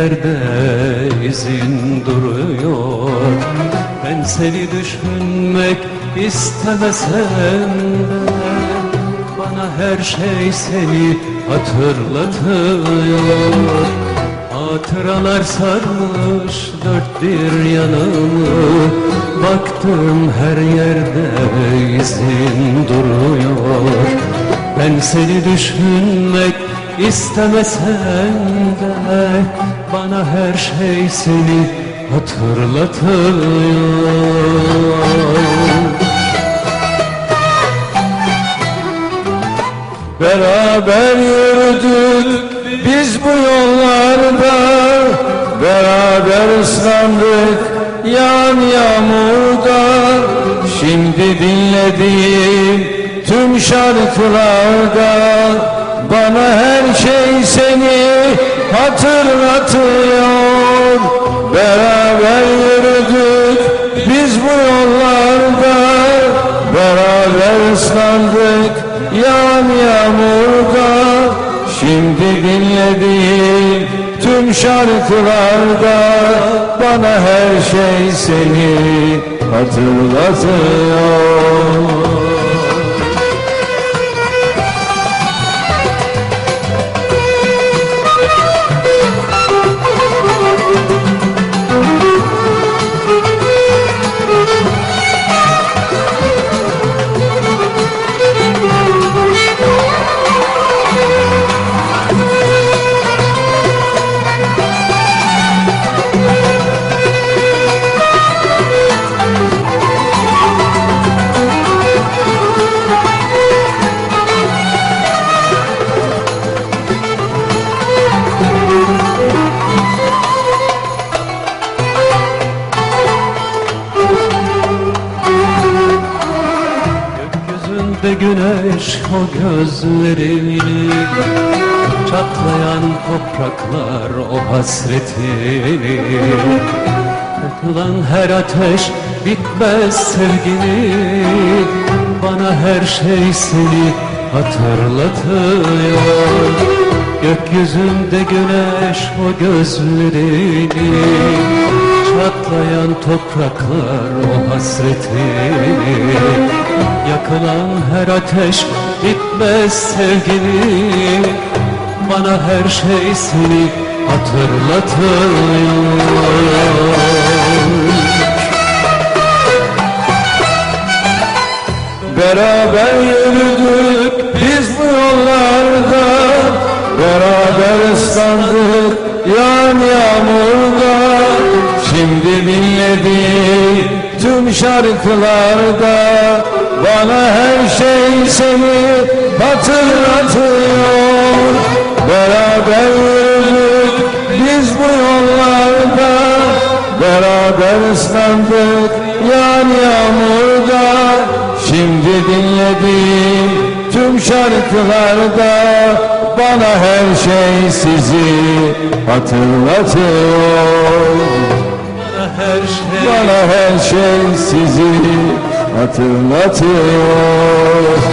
yerde izin duruyor. Ben seni düşünmek istemesem de Bana her şey seni hatırlatıyor. Hatıralar sarmış dört bir yanımı. Baktım her yerde izin duruyor. Ben seni düşünmek istemesem de Bana her şey seni hatırlatıyor. Beraber yürüdük biz bu yollarda Beraber ıslandık yağan yağmurda. Şimdi dinlediğim tüm şarkılarda Bana her şey seni hatırlatıyor. Beraber yürüdük biz bu yollarda. Beraber ıslandık yağan yağmurda. Şimdi dinlediğim tüm şarkılarda Bana her şey seni hatırlatıyor Gökyüzünde güneş o gözlerini Çatlayan topraklar o hasretini Yakılan her ateş bitmez sevgini Bana her şey seni hatırlatıyor Gökyüzünde güneş o gözlerini Çatlayan topraklar o hasretini Yakılan her ateş bitmez sevgili Bana her şey seni hatırlatıyor. Beraber yürüdük biz bu yollarda. Beraber ıslandık yağan yağmurda. Şimdi dinlediğim tüm şarkılarda Bana her şey seni hatırlatıyor. Beraber yürüdük biz bu yollarda Beraber ıslandık yağan yağmurda. Şimdi dinlediğim tüm şarkılarda Bana her şey sizi hatırlatıyor. Bana her şey Bana her şey sizi hatırlatıyor